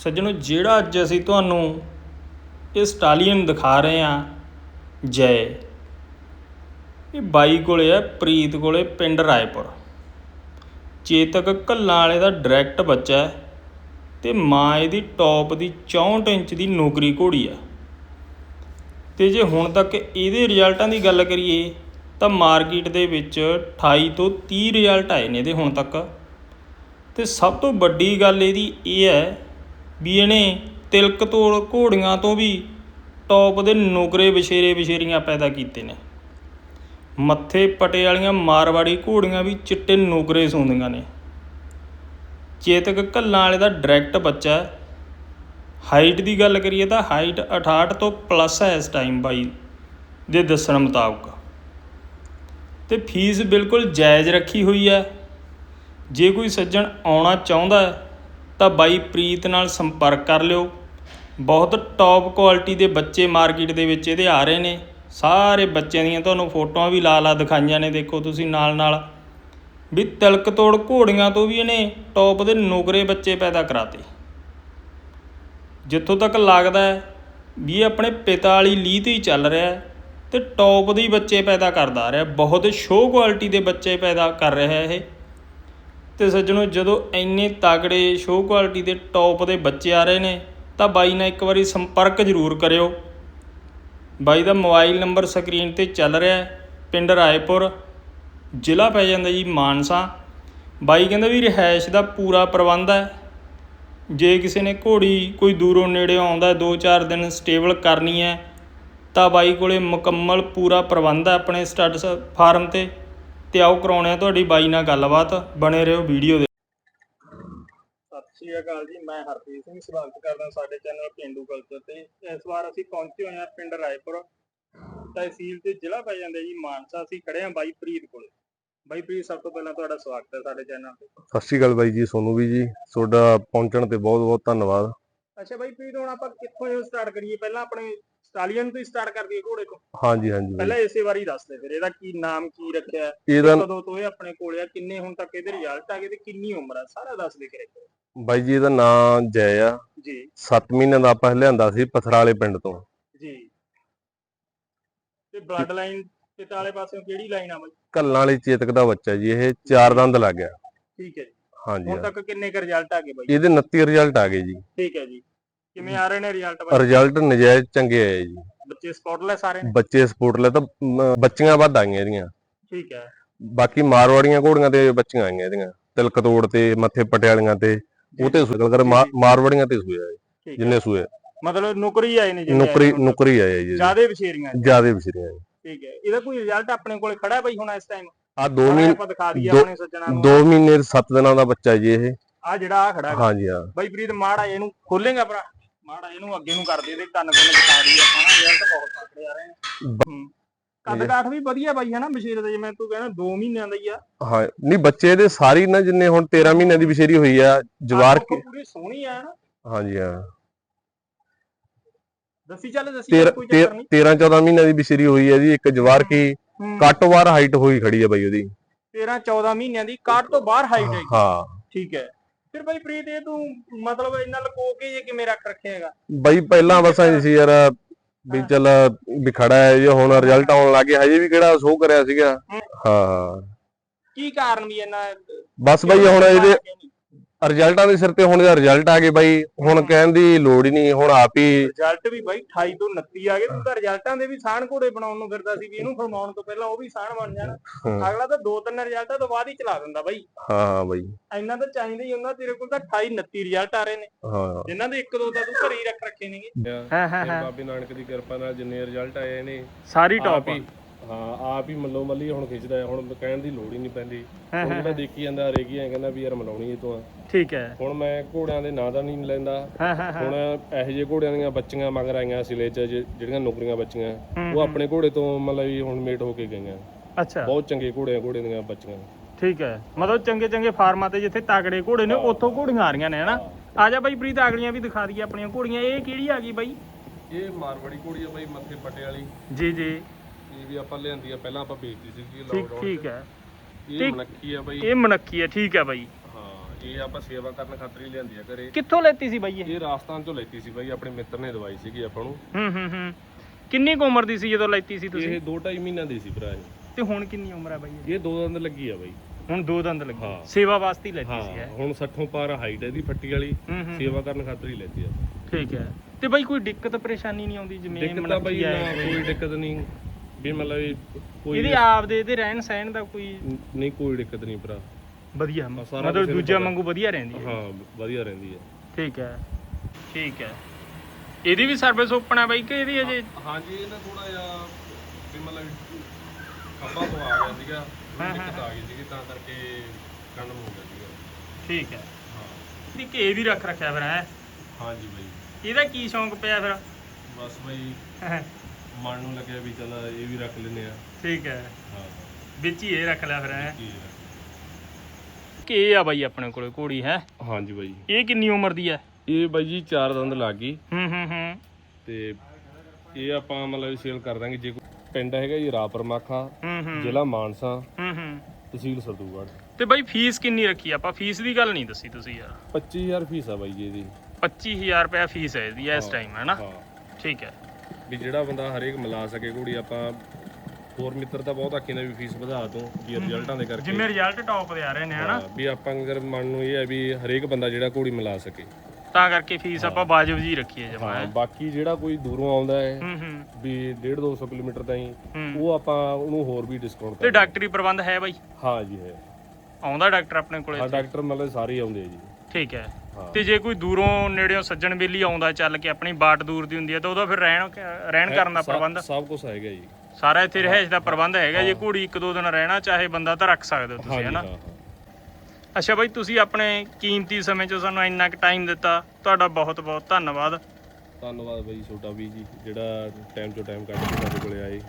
ਸੱਜਣੋ, ਜਿਹੜਾ ਅੱਜ ਅਸੀਂ ਤੁਹਾਨੂੰ ਇਹ ਸਟਾਲੀਅਨ ਦਿਖਾ ਰਹੇ ਹਾਂ, ਜੈ। ਇਹ ਬਾਈ ਕੋਲੇ ਹੈ, ਪ੍ਰੀਤ ਕੋਲੇ, ਪਿੰਡ ਰਾਏਪੁਰ। ਚੇਤਕ ਕੱਲਾਂ ਵਾਲੇ ਦਾ ਡਾਇਰੈਕਟ ਬੱਚਾ ਹੈ ਤੇ ਮਾਂ ਇਹਦੀ ਟੌਪ ਦੀ 64 ਇੰਚ ਦੀ ਨੌਕਰੀ ਘੋੜੀ ਆ। ਤੇ ਜੇ ਹੁਣ ਤੱਕ ਇਹਦੇ ਰਿਜ਼ਲਟਾਂ ਦੀ ਗੱਲ ਕਰੀਏ, ਤਾਂ ਮਾਰਕੀਟ ਦੇ ਵਿੱਚ 28 ਤੋਂ 30 ਰਿਜ਼ਲਟ ਆਏ ਨੇ ਇਹਦੇ ਹੁਣ ਤੱਕ। ਤੇ ਸਭ ਤੋਂ ਵੱਡੀ ਗੱਲ ਇਹਦੀ ਇਹ ਹੈ ਵੀ ਇਹਨੇ ਤਿਲਕ ਤੋੜ ਘੋੜੀਆਂ ਤੋਂ ਵੀ ਟੌਪ ਦੇ ਨੁਕਰੇ ਵਿਸ਼ੇਰੇ ਵਿਸ਼ੇਰੀਆਂ ਪੈਦਾ ਕੀਤੇ ਨੇ। ਮੱਥੇ ਪਟੇ ਵਾਲੀਆਂ ਮਾਰਵਾੜੀ ਘੋੜੀਆਂ ਵੀ ਚਿੱਟੇ ਨੁਕਰੇ ਸੌਂਦੀਆਂ ਨੇ। ਚੇਤਕ ਕੱਲਾਂ ਵਾਲੇ ਦਾ ਡਾਇਰੈਕਟ ਬੱਚਾ ਹਾਈਟ ਦੀ ਗੱਲ ਕਰੀਏ ਤਾਂ ਹਾਈਟ 68 ਤੋਂ ਪਲੱਸ ਹੈ ਇਸ ਟਾਈਮ ਬਾਈ ਦੇ ਦੱਸਣ ਮੁਤਾਬਕ। ਤੇ ਫੀਸ ਬਿਲਕੁਲ ਜਾਇਜ਼ ਰੱਖੀ ਹੋਈ ਹੈ। ਜੇ ਕੋਈ ਸੱਜਣ ਆਉਣਾ ਚਾਹੁੰਦਾ ਹੈ ਤਾਂ ਬਾਈ ਪ੍ਰੀਤ ਨਾਲ ਸੰਪਰਕ ਕਰ ਲਿਓ। ਬਹੁਤ ਟੌਪ ਕੁਆਲਿਟੀ ਦੇ ਬੱਚੇ ਮਾਰਕੀਟ ਦੇ ਵਿੱਚ ਇਹਦੇ ਆ ਰਹੇ ਨੇ। ਸਾਰੇ ਬੱਚਿਆਂ ਦੀਆਂ ਤੁਹਾਨੂੰ ਫੋਟੋਆਂ ਵੀ ਲਾ ਲਾ ਦਿਖਾਈਆਂ ਨੇ, ਦੇਖੋ ਤੁਸੀਂ ਨਾਲ ਨਾਲ। ਵੀ ਤਿਲਕ ਤੋੜ ਘੋੜੀਆਂ ਤੋਂ ਵੀ ਇਹਨੇ ਟੌਪ ਦੇ ਨੁਕਰੇ ਬੱਚੇ ਪੈਦਾ ਕਰਾਤੇ। ਜਿੱਥੋਂ ਤੱਕ ਲੱਗਦਾ ਹੈ ਵੀ ਇਹ ਆਪਣੇ ਪਿਤਾ ਵਾਲੀ ਲੀਹ ਤੇ ਹੀ ਚੱਲ ਰਿਹਾ ਹੈ ਤੇ ਟੌਪ ਦੇ ਬੱਚੇ ਪੈਦਾ ਕਰਦਾ ਆ ਰਿਹਾ। ਬਹੁਤ ਸ਼ੋਅ ਕੁਆਲਿਟੀ ਦੇ ਬੱਚੇ ਪੈਦਾ ਕਰ ਰਿਹਾ ਇਹ। ਤੇ ਸੱਜਣੋ, ਜਦੋਂ ਇੰਨੇ ਤਗੜੇ ਸ਼ੋਅ ਕੁਆਲਿਟੀ ਦੇ ਟੌਪ ਦੇ ਬੱਚੇ ਆ ਰਹੇ ਨੇ, ਤਾਂ ਬਾਈ ਨਾਲ ਇੱਕ ਵਾਰੀ ਸੰਪਰਕ ਜ਼ਰੂਰ ਕਰਿਓ। ਬਾਈ ਦਾ ਮੋਬਾਈਲ ਨੰਬਰ ਸਕਰੀਨ ਤੇ ਚੱਲ ਰਿਹਾ ਹੈ, ਪਿੰਡ ਰਾਏਪੁਰ। ਜ਼ਿਲ੍ਹਾ ਪੈ ਜਾਂਦਾ ਜੀ ਮਾਨਸਾ। ਬਾਈ ਕਹਿੰਦਾ ਵੀ ਰਿਹਾਇਸ਼ ਦਾ ਪੂਰਾ ਪ੍ਰਬੰਧ ਹੈ। ਜੇ ਕਿਸੇ ਨੇ ਘੋੜੀ ਕੋਈ ਦੂਰੋਂ ਨੇੜੇ ਆਉਂਦਾ 2-4 ਦਿਨ ਸਟੇਬਲ ਕਰਨੀ ਹੈ, ਤਾਂ ਬਾਈ ਕੋਲੇ ਮੁਕੰਮਲ ਪੂਰਾ ਪ੍ਰਬੰਧ ਹੈ ਆਪਣੇ ਸਟੱਡ ਫਾਰਮ ਤੇ। ਤੇ ਆਓ ਕਰਾਉਣੇ ਆ ਤੁਹਾਡੀ ਬਾਈ ਨਾਲ ਗੱਲਬਾਤ ਬਣੇ ਰਹੋ ਵੀਡੀਓ ਦੇ। ਸਤਿ ਸ਼੍ਰੀ ਅਕਾਲ ਜੀ ਮੈਂ ਹਰਪ੍ਰੀਤ ਸਿੰਘ ਸਵਾਗਤ ਕਰਦਾ ਸਾਡੇ ਚੈਨਲ ਪਿੰਡੂ ਕਲਚਰ ਤੇ। ਇਸ ਵਾਰ ਅਸੀਂ ਪਹੁੰਚੇ ਹੋਏ ਹਾਂ ਪਿੰਡ ਰਾਏਪੁਰ ਤਹਿਸੀਲ ਤੇ ਜ਼ਿਲ੍ਹਾ ਪੈ ਜਾਂਦਾ ਜੀ ਮਾਨਸਾ। ਅਸੀਂ ਖੜੇ ਹਾਂ ਬਾਈ ਪ੍ਰੀਤ ਕੋਲੇ। ਬਾਈ ਪ੍ਰੀਤ ਸਭ ਤੋਂ ਪਹਿਲਾਂ ਤੁਹਾਡਾ ਸਵਾਗਤ ਹੈ ਸਾਡੇ ਚੈਨਲ ਤੇ। ਸਤਿ ਸ਼੍ਰੀ ਅਕਾਲ ਬਾਈ ਜੀ ਸੋਨੂੰ ਵੀ ਜੀ ਤੁਹਾਡਾ ਪਹੁੰਚਣ ਤੇ ਬਹੁਤ ਬਹੁਤ ਧੰਨਵਾਦ। ਅੱਛਾ ਬਾਈ ਪ੍ਰੀਤ ਹੁਣ ਆਪਾਂ ਕਿੱਥੋਂ ਸਟਾਰਟ ਕਰੀਏ? ਪਹਿਲਾਂ ਆਪਣੇ ਸਟਾਲੀਅਨ ਤੋਂ ਹੀ ਸਟਾਰਟ ਕਰ ਦਈਏ ਘੋੜੇ ਤੋਂ। ਹਾਂਜੀ ਹਾਂਜੀ ਪਹਿਲਾਂ ਇਸੇ ਵਾਰੀ ਦੱਸ ਦੇ ਫਿਰ ਇਹਦਾ ਕੀ ਨਾਮ ਕੀ ਰੱਖਿਆ? ਹੈ? ਇਹਦਾ ਕਦੋਂ ਤੋਂ ਇਹ ਆਪਣੇ ਕੋਲੇ ਆ ਕਿੰਨੇ ਹੁਣ ਤੱਕ ਇਹਦੇ ਰਿਜ਼ਲਟ ਆ ਗਏ ਤੇ ਕਿੰਨੀ ਉਮਰ ਆ? ਸਾਰਾ ਦੱਸ ਦੇ ਕੇ ਬਾਈ ਜੀ ਇਹਦਾ ਨਾਂ ਜੈ ਆ। ਜੀ। 7 ਮਹੀਨਿਆਂ ਦਾ ਆਪਾਂ ਲਿਆਂਦਾ ਸੀ ਪਥਰਾਲੇ ਪਿੰਡ ਤੋਂ। ਜੀ। ਤੇ ਬਲੱਡ ਲਾਈਨ ਪਿਤਾ ਵਾਲੇ ਪਾਸਿਓਂ ਕਿਹੜੀ ਲਾਈਨ ਆ ਬਾਈ? ਕੱਲਾਂ ਵਾਲੀ ਚੇਤਕ ਦਾ ਬੱਚਾ ਜੀ ਇਹ ਚਾਰ ਦੰਦ ਲੱਗ ਗਿਆ। ਠੀਕ ਹੈ ਜੀ। ਹਾਂਜੀ ਹੁਣ ਹਾਂ। ਤੱਕ ਕਿੰਨੇ ਕ ਰਿਜ਼ਲਟ ਆ ਗਏ ਬਾਈ? ਇਹਦੇ 29 ਰਿਜ਼ਲਟ ਆ ਗਏ ਜੀ। ਠੀਕ ਹੈ ਜੀ। ਕਿਵੇਂ ਆ ਰਹੇ ਨੇ ਰਿਜ਼ਲਟ ਬਾਈ? ਰਿਜ਼ਲਟ ਨਜਾਇਜ਼ ਚੰਗੇ ਆਏ ਜੀ। ਬੱਚੇ ਸਪੌਟਲੈਸ ਆ ਰਹੇ ਨੇ ਬੱਚੇ ਸਪੋਰਟ ਲੈ ਤਾਂ ਮ, ਬੱਚੀਆਂ ਵੱਧ ਆਈਆਂ ਇਹਦੀਆਂ। ਠੀਕ ਹੈ। ਬਾਕੀ ਮਾਰਵਾੜੀਆਂ ਘੋੜੀਆਂ ਤੇ ਬੱਚੀਆਂ ਆਈਆਂ ਇਹਦੀਆਂ। ਤਿਲਕ ਤੋੜ ਤੇ ਮੱਥੇ ਪਟਿਆਲੀਆਂ ਤੇ ਉਹ ਤੇ ਗੱਲ ਕਰ ਮਾਰਵਾੜੀਆਂ ਤੇ ਸੂਏ ਆ ਠੀਕ ਹੈ। ਜਿੰਨੇ ਸੂਏ। ਮਤਲਬ ਨੌਕਰੀ ਆਏ ਨੇ ਨੁਕਰੀ ਨੁਕਰੀ ਆਏ ਜੀ। ਜਿਆਦੇ ਵਿਸ਼ੇਰੀਆਂ ਜਿਆਦੇ ਵਿਸਰੇ ਠੀਕ ਹੈ। ਇਹਦਾ ਕੋਈ ਰਿਜ਼ਲਟ ਆਪਣੇ ਕੋਲੇ ਖੜਾ ਬਾਈ ਹੁਣ ਇਸ ਟਾਈਮ ਆ 2 ਮਹੀਨੇ ਆਪਾਂ ਦਿਖਾ ਦਈਏ ਦੋ- ਆਪਣੇ ਸੱਜਣਾ ਨੂੰ। 2 ਮਹੀਨੇ 7 ਦਿਨਾਂ ਦਾ ਬੱਚਾ ਜੀ ਇਹ। ਆ ਜਿਹੜਾ ਆ ਖੜਾ। ਹਾਂਜੀ ਹਾਂ। ਬਾਈ ਪ੍ਰੀਤ ਮਾੜਾ ਇਹਨੂੰ ਖੋਲੇਗਾ ਭਰਾ। ਮਾੜਾ ਇਹਨੂੰ ਅੱਗੇ ਨੂੰ ਕਰ ਦੇ ਕੰਨ ਕੰਨ ਦਿਖਾ ਦਈਏ ਆਪਾਂ। ਨਾ ਰਿਜ਼ਲਟ ਬਹੁਤ ਤਕੜੇ ਆ ਰਹੇ ਹੂੰ। ਕੱਦ ਕਾਠ ਵੀ ਵਧੀਆ ਬਾਈ ਹੈ ਨਾ ਬਸ਼ੀਰ ਦਾ ਜਿਵੇਂ ਤੂੰ ਕਹਿੰਦਾ 2 ਮਹੀਨਿਆਂ ਦਾ ਹੀ ਆ। ਹਾਂ ਨਹੀਂ ਬੱਚੇ ਦੇ ਸਾਰੀ ਨਾ ਜਿੰਨੇ ਹੁਣ 13 ਮਹੀਨਿਆਂ ਦੀ ਵਿਸ਼ੇਰੀ ਹੋਈ ਆ ਜਵਾਰ ਕੇ ਪੂਰੀ ਸੋਹਣੀ ਆ ਨਾ ਹਾਂਜੀ ਹਾਂ। ਦੱਸੀ ਚੱਲ ਦੱਸੀ ਚੱਲ, ਕੋਈ ਚੱਕਰ ਨਹੀਂ। 13 14 ਮਹੀਨਿਆਂ ਦੀ ਵਿਸ਼ੇਰੀ ਹੋਈ ਹੈ ਜੀ ਇੱਕ ਜਵਾਰ ਕੀ ਹੂੰ। ਕੱਟ ਵਾਰ ਹਾਈਟ ਹੋਈ ਖੜੀ ਹੈ ਬਾਈ ਉਹਦੀ। 13 14 ਮਹੀਨਿਆਂ ਦੀ ਕਾਟ ਤੋਂ ਬਾਹਰ ਹਾਈਟ ਹੈ ਹਾਂ। ਠੀਕ ਹੈ। ਫਿਰ ਬਾਈ ਪ੍ਰੀਤ ਇਹ ਤੂੰ ਮਤਲਬ ਇੰਨਾ ਲਕੋ ਕੇ ਇਹ ਕਿਵੇਂ ਰੱਖ ਰੱਖਿਆ ਹੈਗਾ ਬਾਈ ਪਹਿਲਾਂ ਬਸ ਐਂ ਸੀ ਯਾਰ ਵੀ ਚੱਲ ਵੀ ਖੜਾ ਹੈ ਜੇ ਹੁਣ ਰਿਜ਼ਲਟ ਆਉਣ ਲੱਗੇ ਹਜੇ ਵੀ ਕਿਹੜਾ ਸ਼ੋਅ ਕਰਿਆ ਸੀਗਾ। ਹੂੰ। ਹਾਂ। ਹਾਂ ਕੀ ਕਾਰਨ ਵੀ ਇਹਨਾਂ ਬਸ ਬਾਈ ਹੁਣ ਇਹਦੇ ਰਿਜ਼ਲਟਾਂ ਦੇ ਸਿਰ ਤੇ ਹੁਣ ਇਹਦਾ ਰਿਜ਼ਲਟ ਆ ਗਏ ਬਾਈ ਹੁਣ ਕਹਿਣ ਦੀ ਲੋੜ ਹੀ ਨਹੀਂ ਹੁਣ ਆਪ ਹੀ ਰਿਜ਼ਲਟ ਵੀ ਬਾਈ 28 ਤੋਂ 29 ਆ ਗਏ ਤੂੰ ਤਾਂ ਰਿਜ਼ਲਟਾਂ ਦੇ ਵੀ ਸਾਣ ਘੋੜੇ ਬਣਾਉਣ ਨੂੰ ਫਿਰਦਾ ਸੀ ਵੀ ਇਹਨੂੰ ਫਰਮਾਉਣ ਤੋਂ ਪਹਿਲਾਂ ਉਹ ਵੀ ਸਾਣ ਬਣ ਜਾਣ। ਹਾਂ। ਅਗਲਾ ਤਾਂ ਦੋ ਤਿੰਨ ਰਿਜ਼ਲਟਾਂ ਤੋਂ ਬਾਅਦ ਹੀ ਚਲਾ ਦਿੰਦਾ ਬਾਈ। ਹਾਂ ਹਾਂ ਬਾਈ। ਇੰਨਾ ਤਾਂ ਚਾਹੀਦਾ ਹੀ ਹੁੰਦਾ ਤੇਰੇ ਕੋਲ ਤਾਂ 28 29 ਰਿਜ਼ਲਟ ਆ ਰਹੇ ਨੇ। ਹਾਂ। ਜਿਨ੍ਹਾਂ ਦੇ ਇੱਕ ਦੋ ਤਾਂ ਤੂੰ ਘਰੇ ਹੀ ਰੱਖ ਰੱਖੇ ਨੇਗੇ। ਹਾਂ ਹਾਂ ਤੇ ਬਾਬੇ ਨਾਨਕ ਦੀ ਕਿਰਪਾ ਨਾਲ ਜਿੰਨੇ ਰਿਜ਼ਲਟ ਆਏ ਨੇ ਸਾਰੀ ਆਪ ਹੀ। ਹਾਂ ਆਪ ਹੀ ਮੱਲੋ ਮੱਲੀ ਹੁਣ ਖਿੱਚਦਾ ਹੈ, ਹੁਣ ਕਹਿਣ ਦੀ ਲੋੜ ਹੀ ਨਹੀਂ ਪੈਂਦੀ। ਹੁਣ ਜਿਹੜਾ ਦੇਖੀ ਜਾਂਦਾ ਰੇਗੀ ਐ ਕਹਿੰਦਾ ਵੀ ਯਾਰ ਮਲਾਉਣੀ ਇਹ ਤੋਂ। ਆ ਠੀਕ ਹੈ। ਹੁਣ ਮੈਂ ਘੋੜਿਆਂ ਦੇ ਨਾਂ ਦਾ ਨਹੀਂ ਲੈਂਦਾ। ਹਾਂ ਹਾਂ ਹੁਣ ਇਹੋ ਜਿਹੇ ਘੋੜਿਆਂ ਦੀਆਂ ਬੱਚੀਆਂ ਮਗਰ ਆਈਆਂ ਸਿਲੇ ਚ ਜ- ਜਿਹੜੀਆਂ ਨੌਕਰੀਆਂ ਬੱਚੀਆਂ। ਉਹ ਆਪਣੇ ਘੋੜੇ ਤੋਂ ਮਤਲਬ ਵੀ ਹੁਣ ਮੇਟ ਹੋ ਕੇ ਗਈਆਂ। ਅੱਛਾ। ਬਹੁਤ ਚੰਗੇ ਘੋੜਿਆਂ ਘੋੜਿਆਂ ਦੀਆਂ ਬੱਚੀਆਂ। ਠੀਕ ਹੈ। ਮਤਲਬ ਚੰਗੇ ਚੰਗੇ ਫਾਰਮਾਂ ਤੇ ਜਿੱਥੇ ਤਗੜੇ ਘੋੜੇ ਨੇ ਉੱਥੋਂ ਘੋੜੀਆਂ ਆ ਰਹੀਆਂ ਨੇ ਹਨਾ? ਆ ਜਾ ਬਾਈ ਪ੍ਰੀਤ ਅਗਲੀਆਂ ਵੀ ਦਿਖਾ ਦਈਏ ਆਪਣੀਆਂ ਘੋੜੀਆਂ। ਇਹ ਕਿਹੜੀ ਆ ਗਈ ਬਾਈ? ਇਹ ਮਾਰਵਾੜੀ ਘੋੜੀ ਆ ਬਾਈ ਮੱਥੇ ਪੱਟੇ ਵਾਲੀ। ਜੀ ਜੀ। ਇਹ ਵੀ ਆਪਾਂ ਲਿਆਂਦੀ ਆ ਪਹਿਲਾਂ ਆਪਾਂ ਵੇਚਦੀ ਸੀ ਠੀਕ ਠੀਕ ਹੈ। ਇਹ ਠੀਕ। ਮਨੱਖੀ ਆ ਬਾਈ। ਇਹ ਮਨੱਕੀ ਹੈ ਠੀਕ ਹੈ ਬਾਈ। ਹਾਂ ਇਹ ਆਪਾਂ ਸੇਵਾ ਕਰਨ ਖਾਤਰ ਹੀ ਲਿਆਂਦੀ ਆ ਘਰੇ। ਕਿੱਥੋਂ ਲੈਤੀ ਸੀ ਬਾਈ ਇਹ? ਇਹ ਰਾਜਸਥਾਨ ਚੋਂ ਲੈਤੀ ਸੀ ਬਾਈ ਆਪਣੇ ਮਿੱਤਰ ਨੇ ਦਵਾਈ ਸੀਗੀ ਆਪਾਂ ਨੂੰ। ਹੂੰ ਹੂੰ ਹੂੰ। ਕਿੰਨੀ ਕੁ ਉਮਰ ਦੀ ਸੀ ਜਦੋਂ ਲੈਤੀ ਸੀ ਤੁਸੀਂ? ਇਹ 2.5 ਮਹੀਨਿਆਂ ਦੀ ਸੀ ਭਰਾ ਇਹ। ਤੇ ਹੁਣ ਕਿੰਨੀ ਉਮਰ ਹੈ ਬਾਈ ਇਹਦੀ? ਇਹ ਦੋ ਦੰਦ ਲੱਗੀ ਆ ਬਾਈ। ਹੁਣ ਦੋ ਦੰਦ ਲੱਗੇ। ਹਾਂ। ਸੇਵਾ ਵਾਸਤੇ ਹੀ ਲੈਤੀ ਹਾਂ ਸੀ ਇਹ ਹੁਣ 60 ਪਾਰ ਹਾਈਟ ਹੈ ਇਹਦੀ ਫੱਟੀ ਵਾਲੀ। ਹੂੰ ਹੂੰ। ਸੇਵਾ ਕਰਨ ਖਾਤਰ ਹੀ ਲੈਤੀ ਆ। ਠੀਕ ਹੈ। ਤੇ ਬਾਈ ਕੋਈ ਦਿੱਕਤ ਪਰੇਸ਼ਾਨੀ ਨਹੀਂ ਆਉਂਦੀ ਜਿਵੇਂ ਦਿੱਕਤ ਤਾਂ ਹੈ ਕੋਈ ਦਿੱਕਤ ਨਹੀਂ। ਵੀ ਮਤਲਬ ਇਹ ਕੋਈ ਇਹਦੇ ਆਪ ਦੇ ਇਹਦੇ ਰਹਿਣ ਸਹਿਣ ਦਾ ਕੋਈ ਨਹੀਂ ਕੋਈ ਦਿੱਕਤ ਨਹੀਂ ਭਰਾ। ਵਧੀਆ। ਹਾਂ, ਸਾਰਾ ਮਤਲਬ ਕੁਛ ਦੂਜਿਆਂ ਇਹਨੂੰ ਵਾਂਗੂ ਵਧੀਆ ਰਹਿੰਦੀ ਹੈ। ਹਾਂ ਵਧੀਆ ਰਹਿੰਦੀ ਹੈ। ਠੀਕ ਹੈ। ਠੀਕ ਹੈ। ਇਹਦੀ ਵੀ ਸਰਵਿਸ ਓਪਨ ਹੈ ਬਾਈ ਕਿ ਇਹਦੀ ਅਜੇ ਹਾਂਜੀ ਇਹ ਨਾ ਥੋੜਾ ਜਿਹਾ ਵੀ ਮਤਲਬ ਖੰਭਾ ਤੋਂ ਆ ਗਿਆ ਸੀਗਾ। ਹਾਂ, ਦਿੱਕਤ ਆ ਗਈ ਸੀਗੀ ਤਾਂ ਕਰਕੇ ਕੰਨ ਹੋ ਗਿਆ ਸੀਗਾ। ਠੀਕ ਹੈ। ਹਾਂ। ਇਹਦੀ ਘੇ ਵੀ ਰੱਖ ਰੱਖਿਆ ਫਿਰ ਹੈ? ਹਾਂਜੀ ਬਾਈ। ਇਹਦਾ ਕੀ ਸ਼ੌਂਕ ਪਿਆ ਫਿਰ? ਬਸ ਬਾਈ ਮਨ ਨੂੰ ਲੱਗਿਆ ਵੀ ਚੱਲ ਇਹ ਵੀ ਰੱਖ ਲੈਨੇ ਆ। ਠੀਕ ਹੈ। ਹਾਂ। ਵਿੱਚ ਹੀ ਇਹ ਰੱਖ ਲਿਆ ਫਿਰ ਹੈ। ਕੀ। ਘੇ ਆ ਬਾਈ ਆਪਣੇ ਕੋਲੇ ਘੋੜੀ ਹੈ? ਹਾਂਜੀ ਬਾਈ। ਇਹ ਕਿੰਨੀ ਉਮਰ ਦੀ ਹੈ? ਇਹ ਬਾਈ ਜੀ ਚਾਰ ਦੰਦ ਲੱਗ ਗਈ। ਹੂੰ ਹੂੰ ਹੂੰ। ਤੇ ਇਹ ਆਪਾਂ ਮਤਲਬ ਸੇਲ ਕਰ ਦਾਂਗੇ। ਜੇ ਕੋਈ ਪਿੰਡ ਹੈਗਾ ਜੀ ਰਾਪਰ ਮਾਖਾ ਹੂੰ ਹੂੰ। ਜ਼ਿਲ੍ਹਾ ਮਾਨਸਾ ਹੂੰ ਹੂੰ। ਤਹਿਸੀਲ ਸਰਦੂਗੜ੍ਹ। ਤੇ ਬਾਈ ਫੀਸ ਕਿੰਨੀ ਰੱਖੀ? ਆ? ਆਪਾਂ ਫੀਸ ਦੀ ਗੱਲ ਨਹੀਂ ਦੱਸੀ ਤੁਸੀਂ ਯਾਰ। 25000 ਫੀਸ ਆ ਬਾਈ ਜੀ ਇਹਦੀ। 25000 ਰੁਪਏ ਫੀਸ ਹੈ ਇਹਦੀ ਇਸ ਟਾਈਮ ਹੈ ਨਾ? ਹਾਂ। ਠੀਕ ਹੈ। ਵੀ ਜਿਹੜਾ ਬੰਦਾ ਹਰੇਕ ਮਿਲਾ ਸਕੇ ਘੋੜੀ ਆਪਾਂ ਹੋਰ ਮਿੱਤਰ ਤਾਂ ਬਹੁਤ ਆਖੀ ਨੇ ਵੀ ਫੀਸ ਵਧਾ ਦੋ ਵੀ ਰਿਜ਼ਲਟਾਂ ਦੇ ਕਰਕੇ। ਜਿਵੇਂ ਰਿਜ਼ਲਟ ਟੌਪ ਦੇ ਆ ਰਹੇ ਨੇ ਹਨਾ? ਵੀ ਆਪਾਂ ਅਗਰ ਮਨ ਨੂੰ ਇਹ ਹੈ ਵੀ ਹਰੇਕ ਬੰਦਾ ਜਿਹੜਾ ਘੋੜੀ ਮਿਲਾ ਸਕੇ। ਤਾਂ ਕਰਕੇ ਫੀਸ ਆਪਾਂ ਵਾਜਬ ਜੀ ਜਮਾ ਹਾਂ ਬਾਕੀ ਜਿਹੜਾ ਕੋਈ ਦੂਰੋਂ ਆਉਂਦਾ ਹੈ ਵੀ 1.5 200 ਕਿਲੋਮੀਟਰ ਤਾਈਂ ਉਹ ਆਪਾਂ ਉਹਨੂੰ ਹੋਰ ਵੀ ਡਿਸਕਾਊਂਟ ਤੇ ਡਾਕਟਰੀ ਪ੍ਰਬੰਧ ਹੈ ਬਾਈ? ਹਾਂ ਜੀ ਹੈ। ਆਉਂਦਾ ਡਾਕਟਰ ਆਪਣੇ ਕੋਲੇ ਹਾਂ ਡਾਕਟਰ ਮਤਲਬ ਸਾਰੇ ਆਉਂਦੇ ਆ ਜੀ। ਠੀਕ ਹੈ। ਤੇ ਜੇ ਕੋਈ ਦੂਰੋਂ ਨੇੜਿਓਂ ਸੱਜਣ ਬੇਲੀ ਆਉਂਦਾ ਚੱਲ ਕੇ ਆਪਣੀ ਬਾਟ ਦੂਰ ਦੀ ਹੁੰਦੀ ਹੈ ਤਾਂ ਉਹਦਾ ਫਿਰ ਰਹਿਣ ਰਹਿਣ ਕਰਨ ਦਾ ਪ੍ਰਬੰਧ ਸਭ ਕੁਝ ਹੈਗਾ ਜੀ। ਸਾਰਾ ਇੱਥੇ ਰਹਿائش ਦਾ ਪ੍ਰਬੰਧ ਹੈਗਾ ਜੇ ਘੋੜੀ ਇੱਕ ਦੋ ਦਿਨ ਰਹਿਣਾ ਚਾਹੇ ਬੰਦਾ ਤਾਂ ਰੱਖ ਸਕਦੇ ਹੋ ਤੁਸੀਂ ਹਾਂਜੀ, ਹੈਨਾ? ਅੱਛਾ ਬਾਈ ਤੁਸੀਂ ਆਪਣੇ ਕੀਮਤੀ ਸਮੇਂ 'ਚ ਸਾਨੂੰ ਇੰਨਾ ਕੁ ਟਾਈਮ ਦਿੱਤਾ ਤੁਹਾਡਾ ਬਹੁਤ ਬਹੁਤ ਧੰਨਵਾਦ। ਧੰਨਵਾਦ ਬਾਈ ਤੁਹਾਡਾ ਵੀ ਜੀ ਜਿਹੜਾ ਟਾਈਮ ਤੋਂ ਟਾਈਮ ਕੱਢ ਕੇ ਸਾਡੇ ਕੋਲੇ ਆਏ।